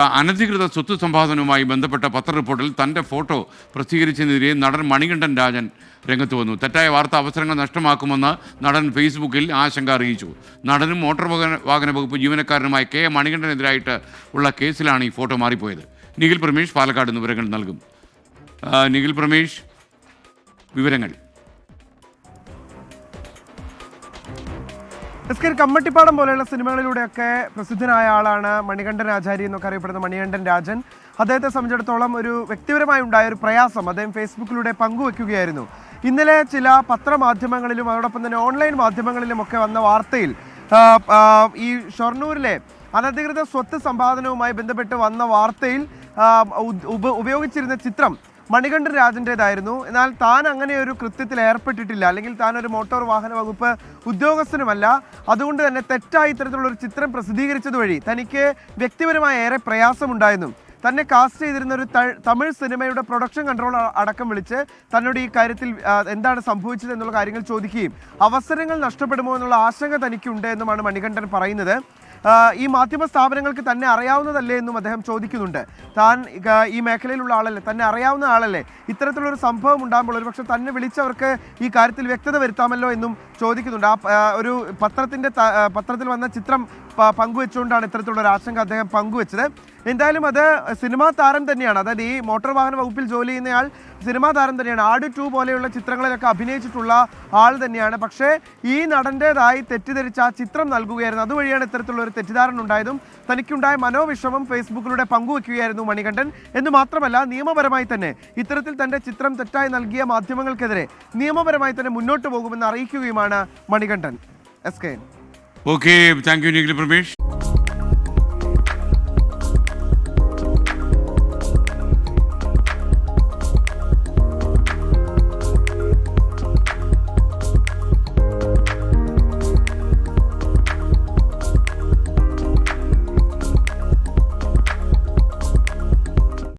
അനധികൃത സ്വത്ത് സമ്പാദനവുമായി ബന്ധപ്പെട്ട പത്രറിപ്പോർട്ടിൽ തന്റെ ഫോട്ടോ പ്രസിദ്ധീകരിച്ചതിനെതിരെ നടൻ മണികണ്ഠൻ രാജൻ രംഗത്ത് വന്നു. തെറ്റായ വാർത്ത അവസരങ്ങൾ നഷ്ടമാക്കുമെന്ന് നടൻ ഫേസ്ബുക്കിൽ ആശങ്ക അറിയിച്ചു. നടനും മോട്ടോർ വാഹന വകുപ്പ് ജീവനക്കാരനുമായ കെ മണികണ്ഠനെതിരായിട്ട് ഉള്ള കേസിലാണ് ഈ ഫോട്ടോ മാറിപ്പോയത്. നിഖിൽ പ്രമേഷ് പാലക്കാട് വിവരങ്ങൾ നൽകും. നിഖിൽ പ്രമേഷ് വിവരങ്ങൾ. എസ് കെ കമ്മട്ടിപ്പാടം പോലെയുള്ള സിനിമകളിലൂടെയൊക്കെ പ്രസിദ്ധനായ ആളാണ് മണികണ്ഠൻ ആചാര്യ എന്നൊക്കെ അറിയപ്പെടുന്ന മണികണ്ഠൻ രാജൻ. അദ്ദേഹത്തെ സംബന്ധിച്ചിടത്തോളം ഒരു വ്യക്തിപരമായി ഉണ്ടായ ഒരു പ്രയാസം അദ്ദേഹം ഫേസ്ബുക്കിലൂടെ പങ്കുവെക്കുകയായിരുന്നു. ഇന്നലെ ചില പത്രമാധ്യമങ്ങളിലും അതോടൊപ്പം തന്നെ ഓൺലൈൻ മാധ്യമങ്ങളിലും ഒക്കെ വന്ന വാർത്തയിൽ ഈ ഷൊർണൂരിലെ അനധികൃത സ്വത്ത് സമ്പാദനവുമായി ബന്ധപ്പെട്ട് വന്ന വാർത്തയിൽ ഉപയോഗിച്ചിരുന്ന ചിത്രം മണികണ്ഠൻ രാജന്റേതായിരുന്നു എന്നാൽ താൻ അങ്ങനെ ഒരു കൃത്യത്തിൽ ഏർപ്പെട്ടിട്ടില്ല. അല്ലെങ്കിൽ താൻ ഒരു മോട്ടോർ വാഹന വകുപ്പ് ഉദ്യോഗസ്ഥനുമല്ല. അതുകൊണ്ട് തന്നെ തെറ്റായി ഇത്തരത്തിലുള്ള ഒരു ചിത്രം പ്രസിദ്ധീകരിച്ചത് വഴി തനിക്ക് വ്യക്തിപരമായ ഏറെ പ്രയാസമുണ്ടായിരുന്നു. തന്നെ കാസ്റ്റ് ചെയ്തിരുന്ന ഒരു തമിഴ് സിനിമയുടെ പ്രൊഡക്ഷൻ കൺട്രോൾ അടക്കം വിളിച്ച് തന്നോട് ഈ കാര്യത്തിൽ എന്താണ് സംഭവിച്ചത് എന്നുള്ള കാര്യങ്ങൾ ചോദിക്കുകയും അവസരങ്ങൾ നഷ്ടപ്പെടുമോ എന്നുള്ള ആശങ്ക തനിക്കുണ്ട് എന്നുമാണ് മണികണ്ഠൻ പറയുന്നത്. ഈ മാധ്യമ സ്ഥാപനങ്ങൾക്ക് തന്നെ അറിയാവുന്നതല്ലേ എന്നും അദ്ദേഹം ചോദിക്കുന്നുണ്ട്. താൻ ഈ മേഖലയിലുള്ള ആളല്ലേ തന്നെ അറിയാവുന്ന ആളല്ലേ? ഇത്തരത്തിലുള്ള ഒരു സംഭവം ഉണ്ടാകുമ്പോൾ ഒരുപക്ഷെ തന്നെ വിളിച്ചവർക്ക് ഈ കാര്യത്തിൽ വ്യക്തത വരുത്താമല്ലോ എന്നും ചോദിക്കുന്നുണ്ട്. ആ ഒരു പത്രത്തിന്റെ പത്രത്തിൽ വന്ന ചിത്രം പങ്കുവെച്ചുകൊണ്ടാണ് ഇത്തരത്തിലുള്ള ഒരു ആശങ്ക അദ്ദേഹം പങ്കുവെച്ചത്. എന്തായാലും അത് സിനിമാ താരം തന്നെയാണ്. അതായത് ഈ മോട്ടോർ വാഹന വകുപ്പിൽ ജോലി ചെയ്യുന്നയാൾ സിനിമാ താരം തന്നെയാണ്. ആട് ടു പോലെയുള്ള ചിത്രങ്ങളിലൊക്കെ അഭിനയിച്ചിട്ടുള്ള ആൾ തന്നെയാണ്. പക്ഷേ ഈ നടന്റെതായി തെറ്റിദ്ധരിച്ച ആ ചിത്രം നൽകുകയായിരുന്നു. അതുവഴിയാണ് ഇത്തരത്തിലുള്ള ഒരു തെറ്റിദ്ധാരണ ഉണ്ടായതും തനിക്കുണ്ടായ മനോവിഷമം ഫേസ്ബുക്കിലൂടെ പങ്കുവെക്കുകയായിരുന്നു മണികണ്ഠൻ. എന്ന് മാത്രമല്ല നിയമപരമായി തന്നെ ഇത്തരത്തിൽ തന്റെ ചിത്രം തെറ്റായി നൽകിയ മാധ്യമങ്ങൾക്കെതിരെ നിയമപരമായി തന്നെ മുന്നോട്ട് പോകുമെന്ന് അറിയിക്കുകയുമാണ് Manikandan. S K okay thank you Pramesh